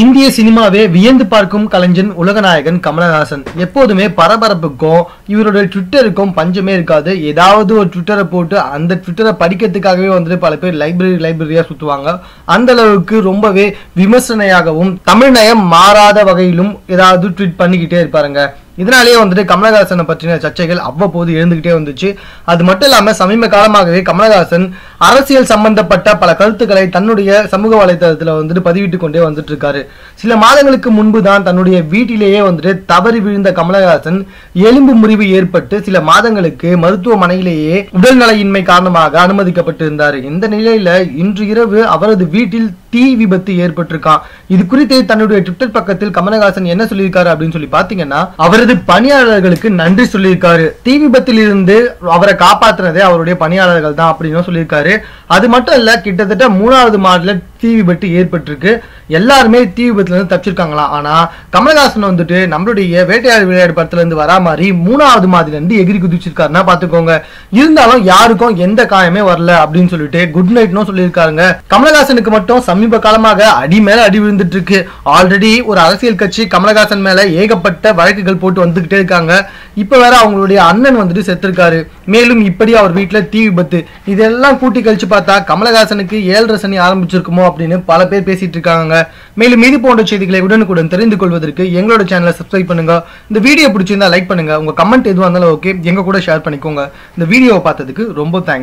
இந்திய சினிமாவே வியந்து பார்க்கும் கலைஞன் உலகநாயகன் கமலஹாசன். எப்போதுமே பரபரப்புக்கும் இவரோட ட்விட்டருக்கும் பஞ்சமே இருக்காது. ஏதாவது ஒரு ட்விட்டரை போட்டு அந்த ட்விட்டரை படிக்கிறதுக்காகவே வந்துட்டு பல பேர் லைப்ரரி லைப்ரரியா சுத்துவாங்க. அந்த அளவுக்கு ரொம்பவே விமர்சனையாகவும் தமிழ் நயம் மாறாத வகையிலும் ஏதாவது ட்வீட் பண்ணிக்கிட்டே இருப்பாருங்க. இதனாலேயே வந்துட்டு கமலஹாசனை பற்றின சர்ச்சைகள் அவ்வப்போது எழுந்துகிட்டே வந்துச்சு. அது மட்டும் இல்லாமல் சமீப காலமாகவே கமலஹாசன் அரசியல் சம்பந்தப்பட்ட பல கருத்துக்களை தன்னுடைய சமூக வலைதளத்தில் வந்துட்டு பதிவிட்டு கொண்டே வந்துட்டு இருக்காரு சில மாதங்களுக்கு முன்பு தான் தன்னுடைய வீட்டிலேயே வந்துட்டு தவறி விழுந்த கமலஹாசன் எலும்பு முறிவு ஏற்பட்டு சில மாதங்களுக்கு மருத்துவமனையிலேயே உடல்நலையின்மை காரணமாக அனுமதிக்கப்பட்டிருந்தார். இந்த நிலையில இன்று இரவு அவரது வீட்டில் தீ விபத்து ஏற்பட்டிருக்கான். இது குறித்து தன்னுடைய ட்விட்டர் பக்கத்தில் கமலஹாசன் என்ன சொல்லியிருக்காரு அப்படின்னு சொல்லி பாத்தீங்கன்னா அவர் அவரது பணியாளர்களுக்கு நன்றி சொல்லியிருக்காரு. தீ விபத்தில் இருந்து அவரை காப்பாத்துனதே அவருடைய பணியாளர்கள் தான் அப்படின்னு சொல்லியிருக்காரு. அது மட்டும் இல்ல கிட்டத்தட்ட மூணாவது மாடல தீ விபத்து ஏற்பட்டிருக்கு. எல்லாருமே தீ விபத்துலேருந்து தப்பிச்சிருக்காங்களாம் ஆனால் கமலஹாசன் வந்துட்டு நம்மளுடைய வேட்டையாடு விளையாடு படத்துலேருந்து வரா மாதிரி மூணாவது மாதிரிலேருந்து எகிரி குதிச்சிருக்காருன்னா பார்த்துக்கோங்க இருந்தாலும் யாருக்கும் எந்த காயமே வரல அப்படின்னு சொல்லிட்டு குட் நைட்னும் சொல்லியிருக்காருங்க. கமலஹாசனுக்கு மட்டும் சமீப காலமாக அடி மேல அடி விழுந்துட்டு இருக்கு ஆல்ரெடி ஒரு அரசியல் கட்சி கமலஹாசன் மேல ஏகப்பட்ட வழக்குகள் போட்டு வந்துகிட்டே இருக்காங்க. இப்போ வேற அவங்களுடைய அண்ணன் வந்துட்டு செத்துருக்காரு. மேலும் இப்படி அவர் வீட்டில் தீ விபத்து. இதெல்லாம் கூட்டி கழிச்சு பார்த்தா கமலஹாசனுக்கு ஏழரை சனி ஆரம்பிச்சிருக்குமோ அப்படின்னு பல பேர் பேசிட்டு இருக்காங்க. மேலும் இது போன்ற செய்திகளை உடனுக்குடன் தெரிந்து கொள்வதற்கு எங்களோட சேனலை சப்ஸ்கிரைப் பண்ணுங்க. இந்த வீடியோ பிடிச்சிருந்தா லைக் பண்ணுங்க. உங்க கமெண்ட் எதுவாக இருந்தாலும் ஓகே எங்க கூட ஷேர் பண்ணிக்கோங்க. இந்த வீடியோவை பார்த்ததுக்கு ரொம்ப தேங்க்ஸ்